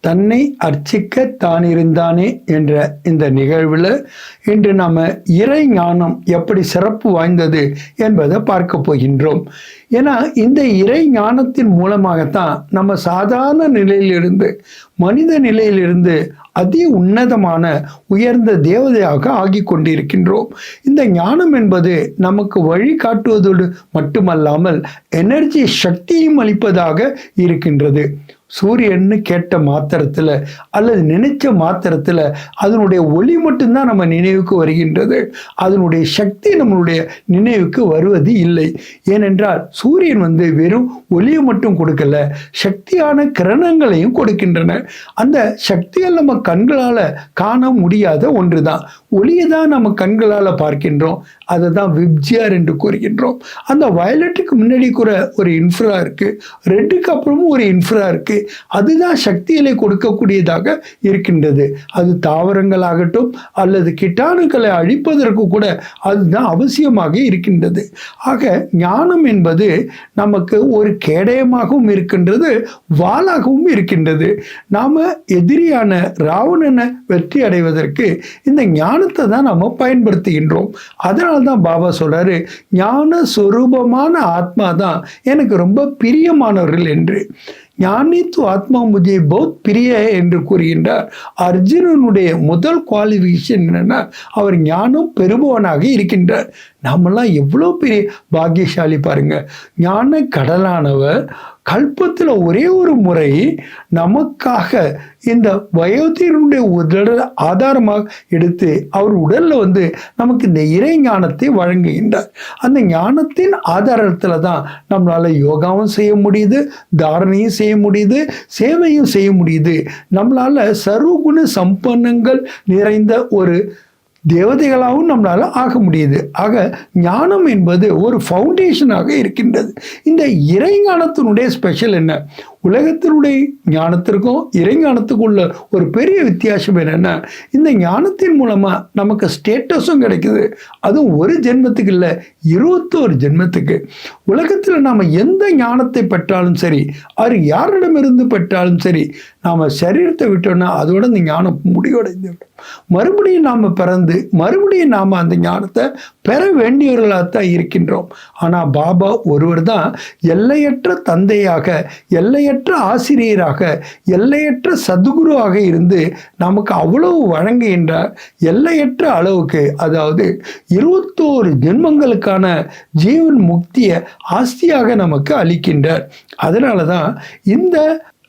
தன்னை அர்ச்சிக்க தான் இருந்தானே என்ற இந்த நிகழ்வில் இன்று நாம் இறை ஞானம் எப்படி சிறப்பு வாய்ந்தது என்பதை பார்க்க போகின்றோம். ஏன்னா இந்த இறை ஞானத்தின் மூலமாகத்தான் நம்ம சாதாரண நிலையிலிருந்து மனித நிலையிலிருந்து அதி உன்னதமான உயர்ந்த தேவதையாக ஆகி கொண்டிருக்கின்றோம். இந்த ஞானம் என்பது நமக்கு வழிகாட்டுவதோடு மட்டுமல்லாமல் எனர்ஜி சக்தியும் அளிப்பதாக இருக்கின்றது. சூரியன்னு கேட்ட மாத்திரத்தில் அல்லது நினைச்ச மாத்திரத்தில் அதனுடைய ஒளி மட்டும்தான் நம்ம நினைவுக்கு வருகின்றது. அதனுடைய சக்தி நம்மளுடைய நினைவுக்கு வருவது இல்லை. ஏனென்றால் சூரியன் வந்து வெறும் ஒளியை மட்டும் கொடுக்கல சக்தியான கிரணங்களையும் கொடுக்கின்றன. அந்த சக்திகள் நம்ம கண்களால் காண முடியாத ஒன்று தான் ஒளியை தான் நம்ம கண்களால் பார்க்கின்றோம். அதை தான் விப்ஜிஆர் என்று கூறுகின்றோம். அந்த வயலட்டுக்கு முன்னாடி கூட ஒரு இன்ஃப்ரா இருக்குது ரெட்டுக்கு அப்புறமும் ஒரு இன்ஃப்ரா இருக்கு. அதுதான் சக்திகளை கொடுக்கக்கூடியதாக இருக்கின்றது. அது தாவரங்களாகட்டும் அல்லது கிட்டாணுக்களை அழிப்பதற்கு கூட அதுதான் அவசியமாக இருக்கின்றது. ஆக ஞானம் என்பது நமக்கு ஒரு கேடயமாகவும் இருக்கின்றது வாளாகவும் இருக்கின்றது. நாம் எதிரியான ராவணனை வெற்றி அடைவதற்கு இந்த ஞானத்தை தான் நம்ம பயன்படுத்துகின்றோம். அதனால தான் பாபா சொல்கிறாரு ஞான சுரூபமான ஆத்மா தான் எனக்கு ரொம்ப பிரியமானவர்கள் என்று. ஞானித்து ஆத்மாமுதியை ஆத்மா பௌத் பிரிய என்று கூறுகின்றார். அர்ஜுனனுடைய முதல் குவாலிஃபிகேஷன் என்னன்னா அவர் ஞானம் பெறுபவனாக இருக்கின்றார். நாமெல்லாம் எவ்வளோ பெரிய பாக்கியசாலி பாருங்க. ஞான கடலானவர் கல்பத்தில் ஒரே ஒரு முறை நமக்காக இந்த வயோதிகனுடைய உடல் ஆதாரமாக எடுத்து அவர் உடலில் வந்து நமக்கு இந்த இறை ஞானத்தை வழங்குகின்றார். அந்த ஞானத்தின் ஆதாரத்தில் தான் நம்மளால் யோகாவும் செய்ய முடியுது தாரணையும் செய்ய முடியுது சேவையும் செய்ய முடியுது. நம்மளால் சர்வகுண சம்பன்னங்கள் நிறைந்த ஒரு தேவதைகளாகவும் நம்மளால் ஆக முடியுது. ஆக ஞானம் என்பது ஒரு ஃபவுண்டேஷனாக இருக்கின்றது. இந்த இறைஞானத்தினுடைய ஸ்பெஷல் என்ன? உலகத்தினுடைய ஞானத்திற்கும் இறைஞானத்துக்குள்ள உள்ள ஒரு பெரிய வித்தியாசம் என்னென்னா இந்த ஞானத்தின் மூலமாக நமக்கு ஸ்டேட்டஸும் கிடைக்குது. அதுவும் ஒரு ஜென்மத்துக்கு இல்லை இருபத்தோரு ஜென்மத்துக்கு. உலகத்தில் நாம் எந்த ஞானத்தை பெற்றாலும் சரி அது யாரிடமிருந்து பெற்றாலும் சரி நாம் சரீரத்தை விட்டோம்னா அதோட இந்த ஞானம் முடிவடைந்து விடும் மறுபடியும் நாம் பிறந்து மறுபடியும் நாம் அந்த ஞானத்தை பெற வேண்டியவர்களாக தான் இருக்கின்றோம். ஆனால் பாபா ஒருவர் தான் எல்லையற்ற தந்தையாக எல்லையற்ற ஆசிரியராக எல்லையற்ற சதுகுருவாக இருந்து நமக்கு அவ்வளவு வழங்குகின்ற எல்லையற்ற அளவுக்கு அதாவது இருபத்தோரு ஜென்மங்களுக்கான ஜீவன் முக்தியை ஆஸ்தியாக நமக்கு அளிக்கின்றார். அதனால தான் இந்த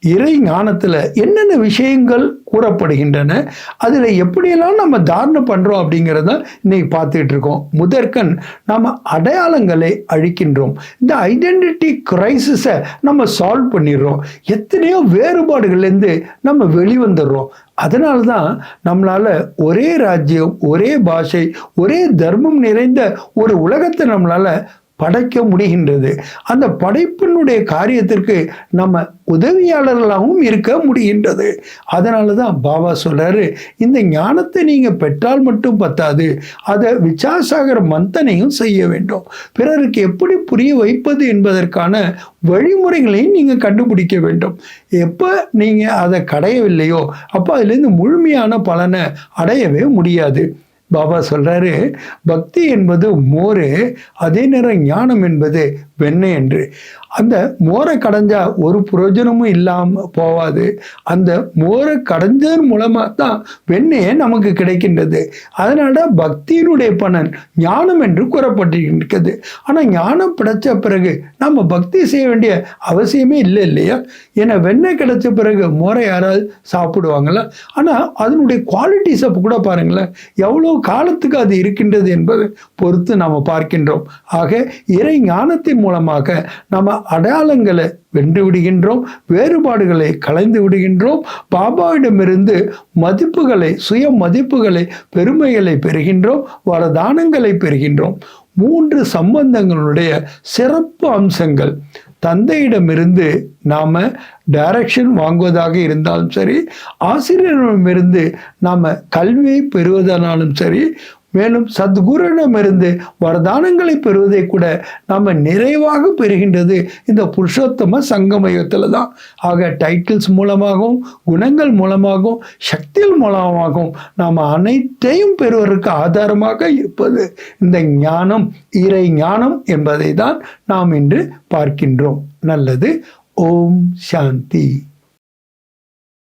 இறை ஞானத்தில் என்னென்ன விஷயங்கள் கூறப்படுகின்றன அதில் எப்படியெல்லாம் நம்ம தாரணை பண்ணுறோம் அப்படிங்கிறத இன்னைக்கு பார்த்துட்டு இருக்கோம். முதற்கண் நம்ம அடையாளங்களை அழிக்கின்றோம். இந்த ஐடென்டிட்டி கிரைசிஸை நம்ம சால்வ் பண்ணிடுறோம். எத்தனையோ வேறுபாடுகள்லேருந்து நம்ம வெளிவந்துடுறோம். அதனால தான் நம்மளால் ஒரே ராஜ்யம் ஒரே பாஷை ஒரே தர்மம் நிறைந்த ஒரு உலகத்தை நம்மளால் படைக்க முடிகின்றது. அந்த படைப்பினுடைய காரியத்திற்கு நம்ம உதவியாளர்களாகவும் இருக்க முடிகின்றது. அதனால தான் பாபா சொல்கிறாரு இந்த ஞானத்தை நீங்கள் பெற்றால் மட்டும் பத்தாது அதை விச்சாசாகர மந்தனையும் செய்ய வேண்டும். பிறருக்கு எப்படி புரிய வைப்பது என்பதற்கான வழிமுறைகளையும் நீங்கள் கண்டுபிடிக்க வேண்டும். எப்போ நீங்கள் அதை கடையவில்லையோ அப்போ அதுலேருந்து முழுமையான பலனை அடையவே முடியாது. பாபா சொல்கிறாரு பக்தி என்பது மோரு அதே நேரம் ஞானம் என்பது வெண்ணெய் என்று. அந்த மோரை கடைஞ்சா ஒரு பிரயோஜனமும் இல்லாமல் போவாது. அந்த மோரை கடைஞ்சதன் மூலமாக தான் வெண்ணெயே நமக்கு கிடைக்கின்றது. அதனால பக்தியினுடைய பலன் ஞானம் என்று கூறப்பட்டிருக்கிறது. ஆனால் ஞானம் கிடைச்ச பிறகு நம்ம பக்தி செய்ய வேண்டிய அவசியமே இல்லை இல்லையா? ஏன்னா வெண்ணெய் கிடைச்ச பிறகு மோரை யாராவது சாப்பிடுவாங்களா? ஆனால் அதனுடைய குவாலிட்டிஸை கூட பாருங்களேன். எவ்வளோ காலத்துக்கு அது இருக்கின்றது என்பது பொறுத்து நாம் பார்க்கின்றோம். ஆக இறை ஞானத்தின் மூலமாக நம்ம அடையாளங்களை வென்று விடுகின்றோம் வேறுபாடுகளை கலைந்து விடுகின்றோம் பாபாவிடமிருந்து மதிப்புகளை சுய மதிப்புகளை பெருமைகளை பெறுகின்றோம் வரதானங்களை பெறுகின்றோம். மூன்று சம்பந்தங்களுடைய சிறப்பு அம்சங்கள். தந்தையிடமிருந்து நாம் டைரக்ஷன் வாங்குவதாக இருந்தாலும் சரி ஆசிரியரிடமிருந்து நாம் கல்வியை பெறுவதானாலும் சரி மேலும் சத்குருவிடமிருந்து வரதானங்களை பெறுவதை கூட நாம் நிறைவாக பெறுகின்றது இந்த புருஷோத்தம சங்கமயத்தில் தான். ஆக டைட்டில்ஸ் மூலமாகவும் குணங்கள் மூலமாகவும் சக்திகள் மூலமாகவும் நாம் அனைத்தையும் பெறுவதற்கு ஆதாரமாக இருப்பது இந்த ஞானம் இறை ஞானம் என்பதை தான் நாம் இன்று பார்க்கின்றோம். நல்லது. ஓம் சாந்தி.